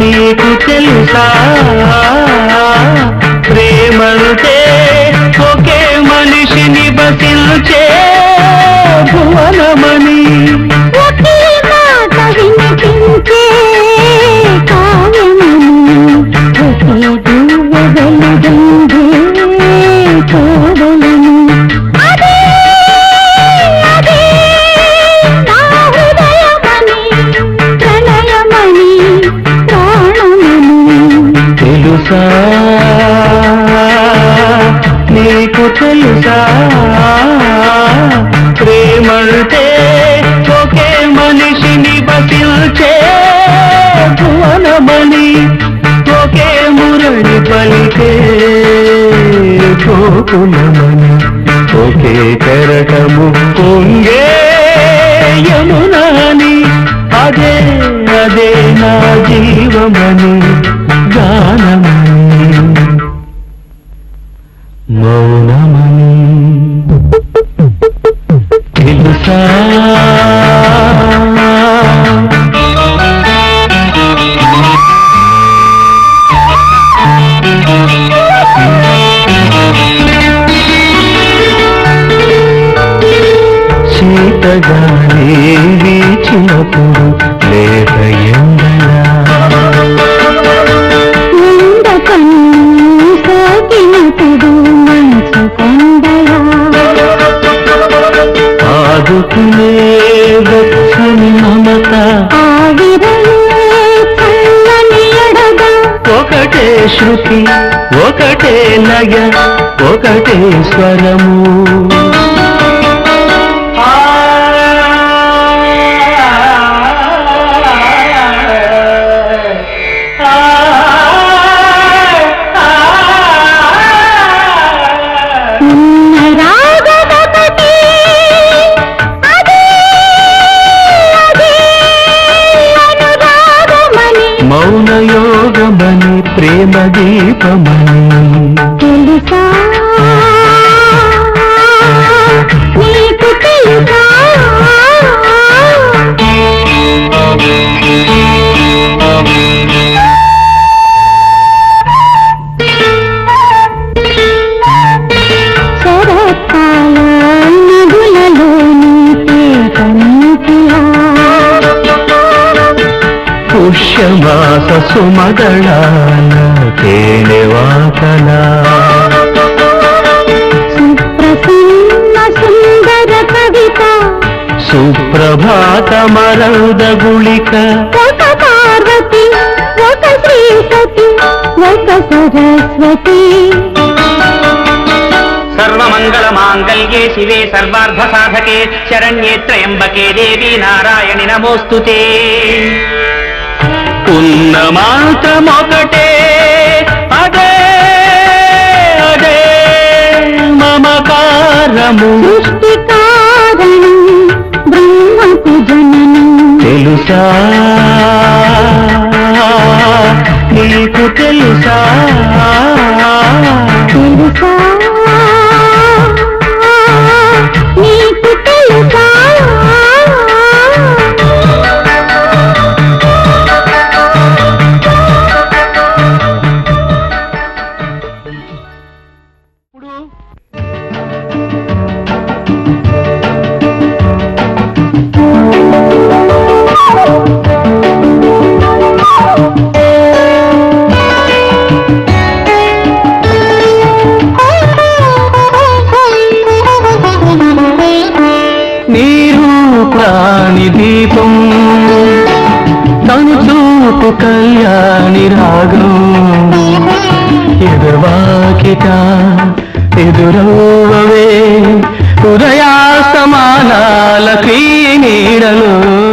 నీకు తెలుసా? తెలుసా? నీకు తెలుసా? ప్రేమంటే ఒకే మనిషిని బసిల్చే భువనమని ఒకే మురళి పలికే గోకులమని ఒకే కరటము పొంగే యమునాని అదే అదే నా జీవమని శీతగాలి వీచినప్పుడు లేక ఎండలా. ఆదుకునే వెచ్చని మమత. ఒకటే శృతి ఒకటే లయ ఒకటే స్వరము. ప్రేమ దీపమని. తెలుసా సుమదళాల తేనెవాకలా సుప్రసన్న సుందర కవిత. సుప్రభాత మరౌద గుళిక. ఒక పార్వతి ఒక శ్రీసతి ఒక సరస్వతి. సర్వమంగళ మాంగళ్యే శివే సర్వార్థ సాధకే శరణ్యే త్రయంబకే దేవి నారాయణి నమోస్తుతే. మాత్రమొకటే అదే అదే మమకారము. సృష్టి కారణం బ్రహ్మకు జననం. తెలుసా? నీకు తెలుసా తెలుసా? కళ్యాణి రాగం. ఎదుర్వాకిట ఎదురవ్వవే. ఉదయాస్తమానాల నీడలో.